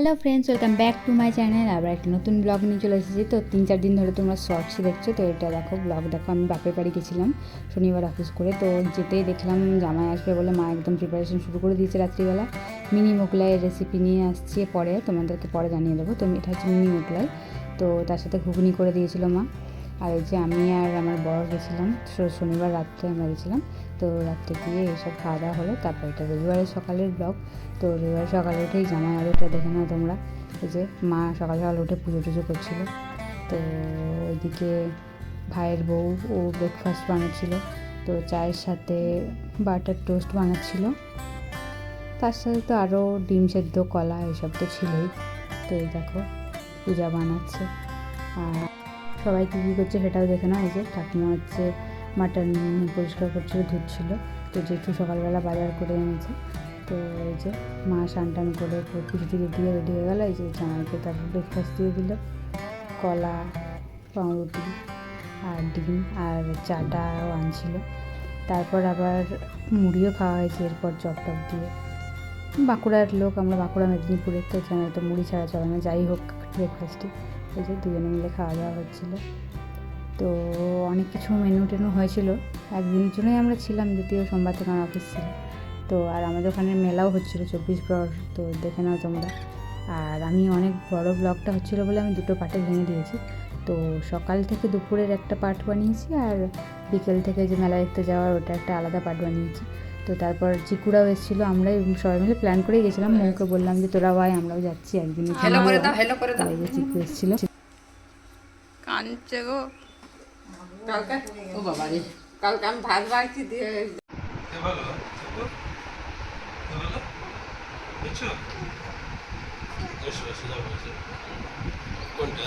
Hello friends welcome back to my channel আবার একটা নতুন ব্লগ নিয়ে চলে এসেছি। তো তিন চার দিন ধরে তোমরা শর্টসই দেখছ, তো এটা দেখো ব্লগ দেখো আমি বাপের বাড়ি গেছিলাম, শনিবার অফিস করে। তো যেতেই দেখলাম জামাই আসবে বলে মা একদম প্রিপারেশন শুরু করে দিয়েছে রাত্রিবেলা। মিনি মোগলাইয়ের রেসিপি নিয়ে আসছি পরে, তোমাদেরকে পরে জানিয়ে দেবো। তো এটা হচ্ছে মিনি মোগলাই। তো তার সাথে ঘুগনি করে দিয়েছিল মা। আর এই যে আমি আর আমার বড় গেছিলাম শনিবার রাত্রে আমরা গেছিলাম। তো রাত্রে গিয়ে এইসব খাওয়া দাওয়া হলো, তারপর এটা রবিবারের সকালের ব্লগ তো রবিবার সকালে উঠেই জামাই আলুটা দেখে নাও তোমরা, এই যে মা সকাল সকাল উঠে পুজো টুজো করছিল। তো ওইদিকে ভাইয়ের বউ, ও ব্রেকফাস্ট বানাচ্ছিল, তো চায়ের সাথে বাটার টোস্ট বানাচ্ছিল। তার সাথে তো আরও ডিম সেদ্ধ, কলা এসব তো ছিলই। তো এই দেখো, পূজা বানাচ্ছে। আর সবাই কী কী করছে সেটাও দেখে নাও, এই যে ঠাকুমা হচ্ছে মাটন পরিষ্কার করছিল ধুচ্ছিল তো জেঠু সকালবেলা বাজার করে এনেছে, তো এই যে মা স্নান টান করে পুজো টুজো দিয়ে রেডি হয়ে গেলো। এই যে জামাইকে তারপর ব্রেকফাস্ট দিয়ে দিল। কলা, পাউরুটি আর ডিম আর চাটাও আনছিল। তারপর আবার মুড়িও খাওয়া হয়েছে এরপর চপ টপ দিয়ে। বাঁকুড়ার লোক, আমরা বাঁকুড়া, মেদিনীপুরের, তো এখানে তো মুড়ি ছাড়া চলে না। যাই হোক ব্রেকফাস্টে এই যে দুজনে মিলে খাওয়া দাওয়া হচ্ছিল। তো অনেক কিছু মেনু টেনু হয়েছিল। একদিনের জন্যই আমরা ছিলাম দ্বিতীয় সোমবার থেকে আমার অফিস ছিল তো আর আমাদের ওখানে মেলাও হচ্ছিল চব্বিশ প্রহর তো দেখে নাও তোমরা। আর আমি অনেক বড় ব্লগটা হচ্ছিল বলে আমি দুটো পার্টে ভেঙে দিয়েছি। তো সকাল থেকে দুপুরের একটা পার্ট বানিয়েছি আর বিকেল থেকে যে মেলা দেখতে যাওয়ার ওটা একটা আলাদা পার্ট বানিয়েছি। তো তারপর চিকুরাও এসেছিল আমরাই সবাই মিলে প্ল্যান করেই গেছিলাম। মৌকে বললাম যে তোরা ভাই আমরাও যাচ্ছি যে চিকু এসেছিল। কাঁদছে গো কালকে? ও বাবা রে। কালকে আমি ভাত বাড়ছি দিয়ে ভালো ভালো। বুঝছ এসো এসো যাব এসো। কোনটা?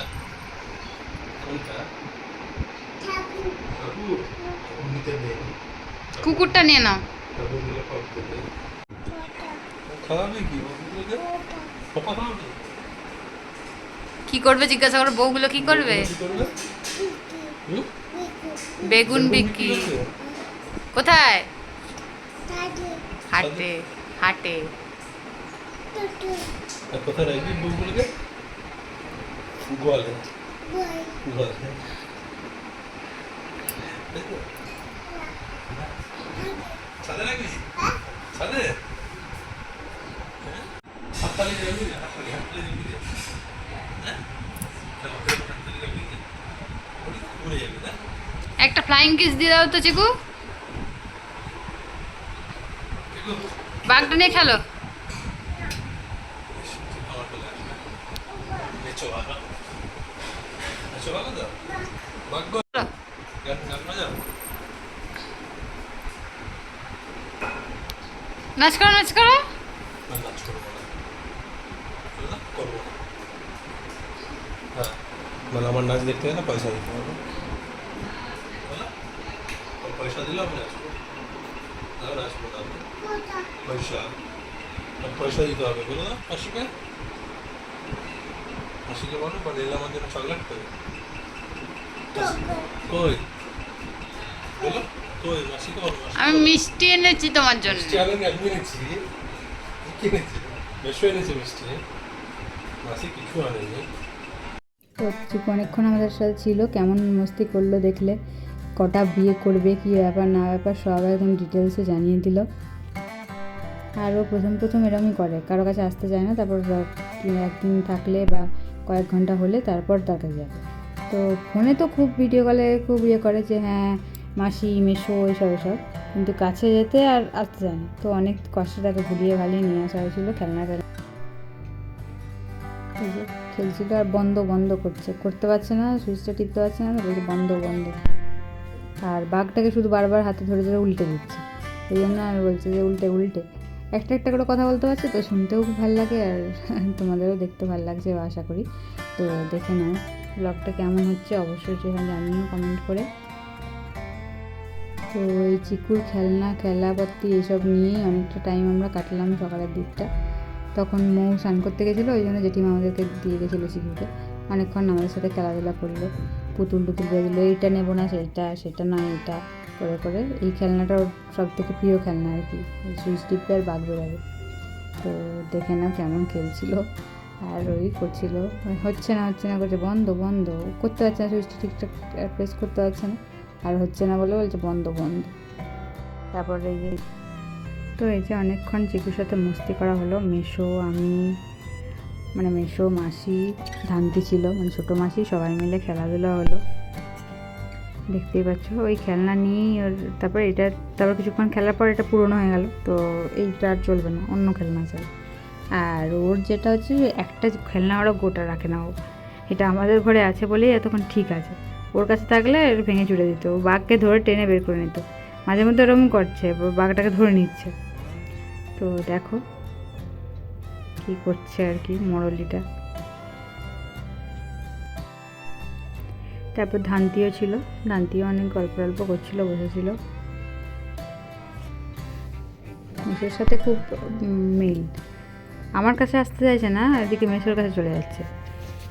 কোনটা? বাবু নিতে দে। কুকুরটা নিয়ে নাও। খাওয়াবে কি? খাওয়াবে? কি করবে? জিজ্ঞাসা করো বউগুলো কি করবে? বেগুন বিক্রি। কোথায়? হাটে। হাটে কোথায় রাখবি গোয়ালে। গোয়ালে। ছাদে রাখবি? ছাদে? হ্যাঁ? হাততালি হাততালি, হাততালি দিবি হ্যাঁ? হাততালি রাখবি। রে। উড়ে- উড়ে যাবি। না? একটা ফ্লাইং কিস দিয়ে দাও তো, চিকু। বাঘটা নিয়ে খেলো। নেচো করো, নাচ করো। মানে আমার নাচ দেখতে পয়সা দিতে হবে। পয়সা দিলে আমি নাচবো না নাচবো না আমি। পয়সা। পয়সা দিতে হবে বলো না মাসিকে। মাসিকে বলো বা নিলে আমার জন্য চকলেট কই কই? বলো কই? মাসিকে বলো আমি মিষ্টি এনেছি তোমার জন্য। মিষ্টি আমি এনেছি। বেশি এনেছে মিষ্টি। মাসি কিছু আনেনি। তো অনেকক্ষণ আমাদের সাথে ছিল কেমন মস্তি করল দেখলে। কটা বিয়ে করবে, কি ব্যাপার না ব্যাপার, সব একদম ডিটেলসে জানিয়ে দিল। আর ও প্রথম প্রথম এরমই করে, কারও কাছে আসতে চায় না, তারপর একদিন থাকলে বা কয়েক ঘণ্টা হলে তারপর তাকে যাবে তো ফোনে তো খুব ভিডিও কলে খুব ইয়ে করে যে হ্যাঁ মাসি মেশো এসব এসব কিন্তু কাছে যেতে আর আসতে চায় না। তো অনেক কষ্টে তাকে ভুলিয়ে ভালিয়ে নিয়ে আসা হয়েছিল খেলনা যে, খেলছিল আর বন্ধ বন্ধ করছে। করতে পারছে না, সুইচটা টিপতে পারছে না বলছে বন্ধ বন্ধ। আর বাঘটাকে শুধু বারবার হাতে ধরে ধরে উল্টে দিচ্ছে। এই জন্য আর বলছে যে উল্টে উল্টে। একটা একটা করে কথা বলতে পারছে তো, শুনতেও খুব ভালো লাগে আর তোমাদেরও দেখতে ভালো লাগছে আশা করি। তো দেখে নাও ব্লগটা কেমন হচ্ছে অবশ্যই সেখানে জানিও কমেন্ট করে। তো এই চিকুর খেলনা খেলাপাতি এইসব নিয়েই অনেকটা টাইম আমরা কাটলাম সকালের দিকটা। তখন মৌ স্নান করতে গেছিল, ওই জন্য জেঠিমা আমাদেরকে দিয়ে গেছিল চিকুকে। অনেকক্ষণ আমাদের সাথে খেলাধুলা করল। পুতুল টুতুল দিলো, এইটা নেব না, সেইটা, সেটা না, এটা। করে করে এই খেলনাটা ওর সব থেকে প্রিয় খেলনা আর কি, সুইচ টিপে আর বাঘ বেরোবে তো দেখে নাও কেমন খেলছিল আর ওই করছিল। হচ্ছে না হচ্ছে না করছে বন্ধ বন্ধ। করতে পারছে না, সুইচটা ঠিকঠাক প্রেস করতে পারছে না। আর হচ্ছে না বলে বলছে, বন্ধ বন্ধ। তারপরে এই যে, তো এই যে অনেকক্ষণ চিকুর সাথে মস্তি করা হলো, মেশো, আমি মানে মেশো মাসি, ধান্তি ছিল মানে ছোটো মাসি, সবাই মিলে খেলাধুলা হলো। দেখতেই পাচ্ছ, ওই খেলনা নিয়েই ওর, তারপর এটা, তারপর কিছুক্ষণ খেলার পর এটা পুরনো হয়ে গেল, তো এইটা আর চলবে না, অন্য খেলনা চাই আর ওর যেটা হচ্ছে একটা খেলনা ওরা গোটা রাখে না, ও এটা আমাদের ঘরে আছে বলেই এতক্ষণ ঠিক আছে। ওর কাছে থাকলে ভেঙে চুড়ে দিত, ও বাঘকে ধরে টেনে বের করে নিত। মাঝে মধ্যে ওরকম করছে, বাঘটাকে ধরে নিচ্ছে। তো দেখো কি করছে আর কি মরলিটা। তারপর ধান্তিও ছিল, ধান্তিও অনেক গল্প গল্প করছিল, বসেছিল। মেসোর সাথে খুব মিল। আমার কাছে আসতে চাইছে না, এদিকে মেসোর কাছে চলে যাচ্ছে।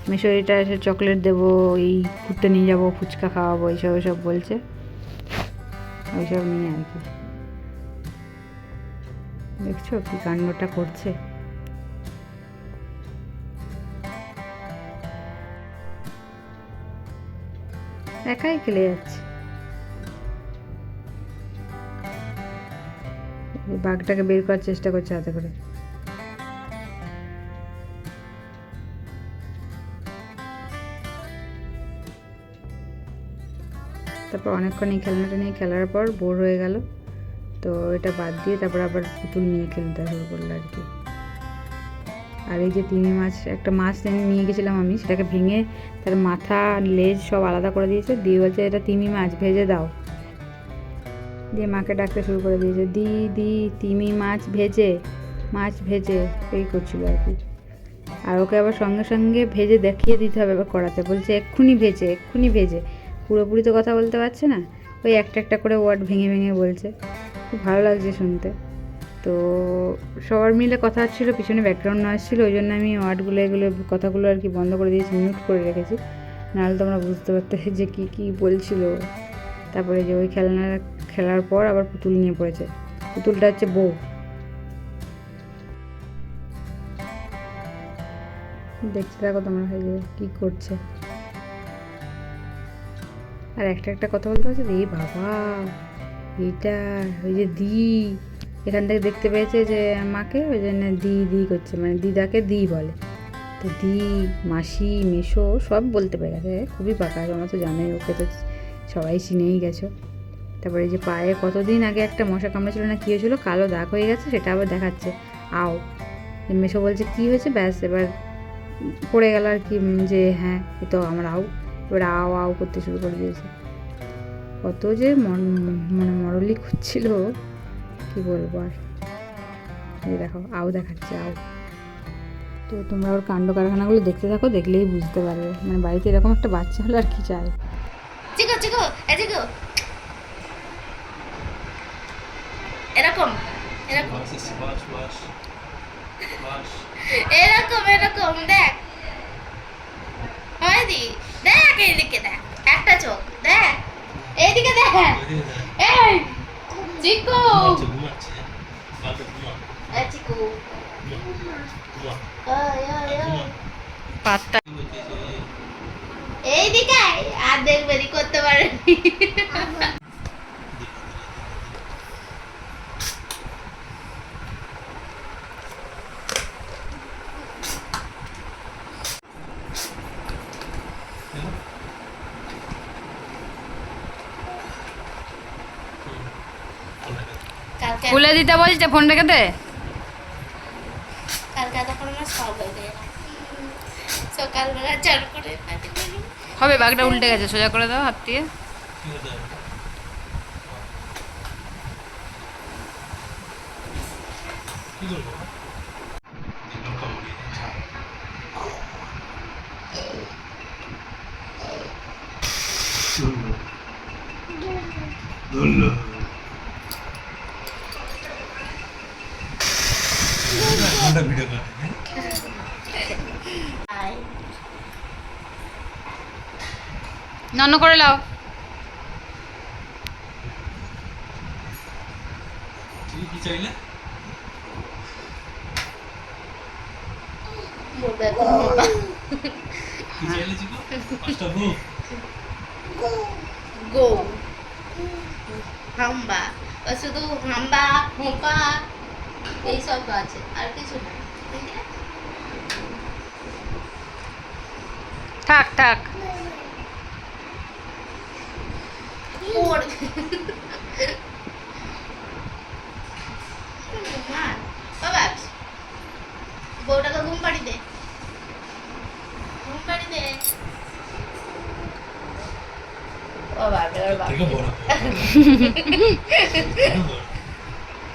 মেসো এটা এসে চকলেট দেবো, এই ঘুরতে নিয়ে যাব, ফুচকা খাওয়াবো, এইসব এইসব বলছে। ওইসব নিয়ে আর কি। দেখছ কি কাণ্ডটা করছে? একাই খেলে যাচ্ছে। বাঘটাকে বের করার চেষ্টা করছে হাতে করে। তারপর অনেকক্ষণ এই খেলনাটা নিয়ে খেলার পর বোর হয়ে গেল। তো এটা বাদ দিয়ে তারপর আবার পুতুল নিয়ে খেলতে শুরু করল আর কি। আর এই যে তিমি মাছ, একটা মাছ নিয়ে গেছিলাম আমি, সেটাকে ভেঙে তার মাথা, লেজ সব আলাদা করে দিয়েছে। দিয়ে বলছে, এটা তিমি মাছ, ভেজে দাও। দিয়ে মাকে ডাকতে শুরু করে দিয়েছে, দি দি, তিমি মাছ ভেজে মাছ ভেজে। এই করছিল আর কি। আর ওকে আবার সঙ্গে সঙ্গে ভেজে দেখিয়ে দিতে হবে আবার করাতে বলছে, এক্ষুনি ভেজে এক্ষুনি ভেজে। পুরোপুরি তো কথা বলতে পারছে না। ওই একটা একটা করে ওয়ার্ড ভেঙে ভেঙে বলছে। খুব ভালো লাগছে শুনতে। তো সবার মিলে কথা হচ্ছিল, পিছনে ব্যাকগ্রাউন্ড নয়েজ ছিল, ওই জন্য আমি ওয়ার্ডগুলো, এগুলো কথাগুলো আর কি বন্ধ করে দিয়েছি মিউট করে রেখেছি। নাহলে তোমরা বুঝতে পারতে যে কী কী বলছিল। তারপরে যে ওই খেলনা, খেলার পর আবার পুতুল নিয়ে পড়েছে। পুতুলটা হচ্ছে বউ। দেখতে থাকো তোমরা যে কী করছে। আর একটা একটা কথা বলতে পারছে? এই বাবা এইটা ওই যে দি। এখান থেকে দেখতে পেয়েছে যে মাকে, ওই জন্য দি দি করছে মানে দিদাকে দি বলে। তো দি, মাসি মেশো সব বলতে পেরে গেছে খুবই পাকা, তোমরা তো জানোই, ওকে তো সবাই চিনেই গেছো। তারপরে যে পায়ে কতদিন আগে একটা মশা কামড়েছিল না কী হয়েছিল, কালো দাগ হয়ে গেছে, সেটা আবার দেখাচ্ছে। আও মেশো বলছে, কী হয়েছে? ব্যাস, এবার পড়ে গেল আর কি যে হ্যাঁ এ তো আমার আও। এবার আও আও করতে শুরু করে দিয়েছে। কত যে মন- মানে মরলি খুঁজছিল কি বলব আর? এই দেখো আও দেখাচ্ছে আও তো তোমরা ওর কাণ্ড কারখানাগুলো দেখতে থাকো দেখলেই বুঝতে পারবে। মানে বাড়িতে এরকম একটা বাচ্চা হলে আর কি চায় চিকু চিকু এ চিকু এরকম এরকম। এরকম এরকম দেখ। হয়দি দেখ এইদিকে দেখ। একটা চোখ দেখ। এইদিকে দেখ। এই চিকু ঘুমাচ্ছে ঘুমাচ্ছে বাবা ঘুমা এ চিকু ঘুমা ওই ওই ওই পাত্তা আর দেখবেনি করতে পারেনি খুলে দিতে বলছে ফোন রেখে দে। সকালবেলা চান করে হবে বাঘটা উল্টে গেছে সোজা করে দাও হাত দিয়ে। ধরলো ঘণ্টা ভিডিও করে আয় নন্ন করে লাও। গো। হাম্বা। ও শুধু হাম্বা হোপা এইসব আছে। আর কিছু না। থাক থাক। ওর মা বাবা বউটাকে ঘুম পাড়ি দে। ঘুম পাড়ি দে। ও বাবা ওর বাবা থেকে বড়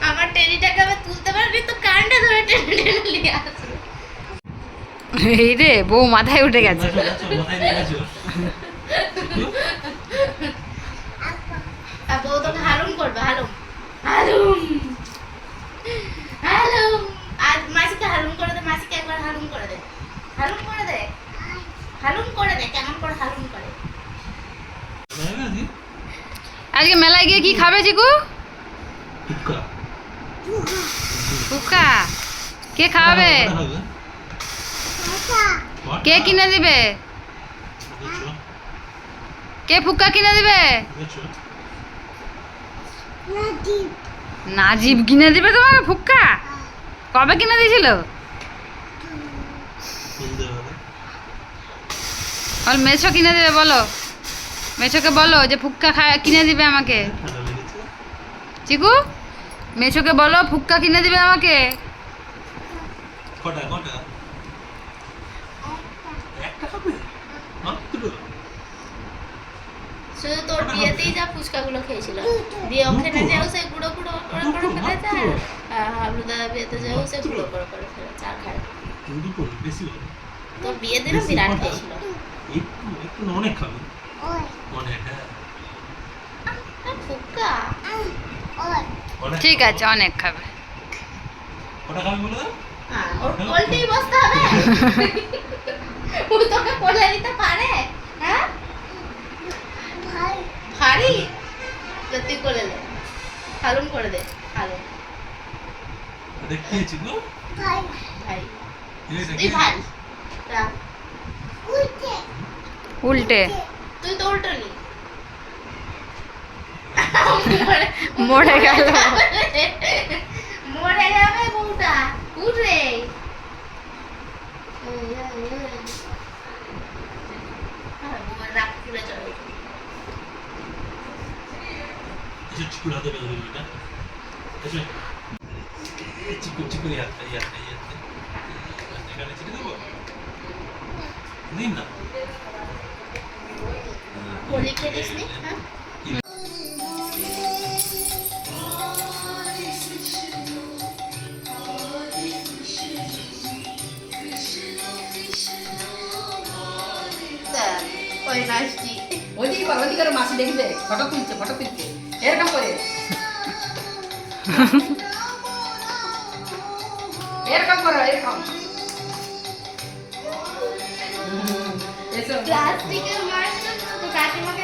আমার টেনিটাকে আবার তুলতে পারবি? তো কানটা ধরে টেনে টেনে নিয়ে আসবে। এই রে বউ মাথায় উঠে গেছে মাথায় নিয়ে গেছো আর বউ তোকে হালুম করবে হালুম হালুম হালুম আর মাসিকে হালুম করে দে মাসিকে একবার হালুম করে দে হালুম করে দে। হালুম করে দে কেমন করে হালুম করে। আজকে মেলায় গিয়ে কি খাবে চিকু টুকা ফুকা কে খাওয়াবে কে কিনে দিবে? কে ফুক্কা কিনে দিবে? নাজিব। কিনে দিবে তোমাকে ফুক্কা কবে কিনে দিয়েছিল? বল মেছো কিনে দেবে বলো? মেছোকে বলো যে ফুক্কা খায় কিনে দিবে আমাকে। চিকু মেছোকে বলো ফুক্কা কিনে দিবে আমাকে। শুধু তোর বিয়েতেই যা ফুচকাগুলো খেয়েছিল। দিয়ে ওখানে যেও সে গুঁড়ো গুঁড়ো করে করে ফেলেছে আর হাবলু দাদা বিয়েতে যেও সে গুঁড়ো করে করে ফেলেছে আর খায়। না। তোর বিয়ের দিনও বিরাট খেয়েছিল। একটু একটু না অনেক খাবে? অনেক। হ্যাঁ। ঠিক আছে অনেক খাবে। বলে হ্যাঁ, ওর কোলটেই বসতে হবে। ও তোকে কোলে নিতে পারে হ্যাঁ? ভারী। তো তুই কোলে নে হালুম করে দে হালুম গো? ভাই তুই ভাই রাখ। উল্টে। তুই তো উল্টো নি। মরে গেল। মরে যাবে বউটা উঠে চিকু এখানে দেবো নিন না? হোলি খেলিস নি হ্যাঁ? ওই নাচটি। মাসি দেখবে ফটো তুলছে ফটো তুলছে। এরকম করে। এরকম করো এরকম। প্লাস্টিকের মাছ কাকিমাকে।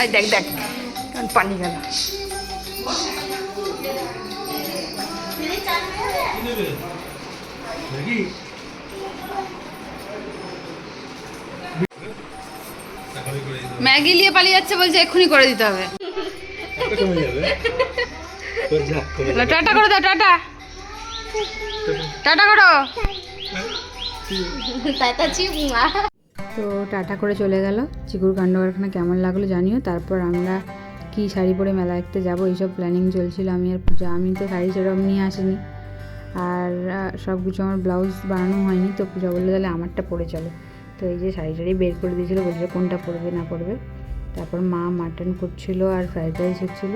আই দেখ দেখ কেমন পানি গেল। ম্যাগি? নিয়ে পালিয়ে যাচ্ছে বলছে এক্ষুনি করে দিতে হবে। টাটা করে দাও টাটা। টাটা করো। তো টাটা করে চলে গেল। চিকুর কাণ্ড কারখানা কেমন লাগল জানিও। তারপর আমরা কি শাড়ি পরে মেলা দেখতে যাব এইসব প্ল্যানিং চলছিল। আমি আর পূজা আমি তো শাড়ি সেরকম নিয়ে আসিনি। আর সব কিছু আমার ব্লাউজ বানানো হয়নি। তো পূজা বলল তাহলে আমারটা পরে চলো। তো এই যে শাড়ি টাড়ি বের করে দিয়েছিলো বলছিল কোনটা পরবে না পরবে। তারপর মা মাটন করছিল আর ফ্রাইড রাইস হচ্ছিল।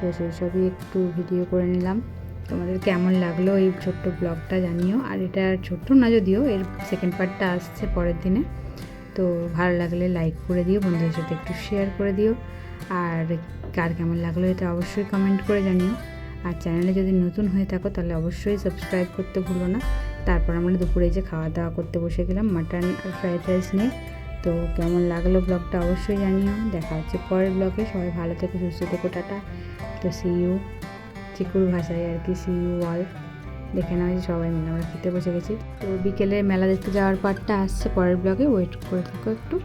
তো সেই সবই একটু ভিডিও করে নিলাম। তোমাদের কেমন লাগল এই ছোট্ট ব্লগটা জানিও। আর এটা ছোট্ট না যদিও, এর সেকেন্ড পার্টটা আসছে পরের দিনে। তো ভালো লাগলে লাইক করে দিও, বন্ধুদের সাথে একটু শেয়ার করে দিও। আর কার কেমন লাগল এটা অবশ্যই কমেন্ট করে জানিও। আর চ্যানেলে যদি নতুন হয়ে থাকো, তাহলে অবশ্যই সাবস্ক্রাইব করতে ভুলো না। তারপর আমরা দুপুরে যে খাওয়া দাওয়া করতে বসে গেলাম মাটন আর ফ্রাইড রাইস নিয়ে। তো কেমন লাগল ব্লগটা অবশ্যই জানিও। দেখা হচ্ছে পরের ব্লগে সবাই ভালো থেকো, সুস্থ থেকো, টাটা। তো সিইউ চিকুর ভাষায় আর কি সি ইউ অল দেখে নেওয়া হয়েছে সবাই মিলে আমরা খেতে বসে গেছি। তো বিকেলে মেলা দেখতে যাওয়ার পরটা আসছে পরের ব্লগে ওয়েট করে থাকো একটু।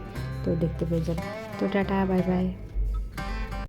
তো দেখতে পেয়ে যাবে। তো টাটা বাই বাই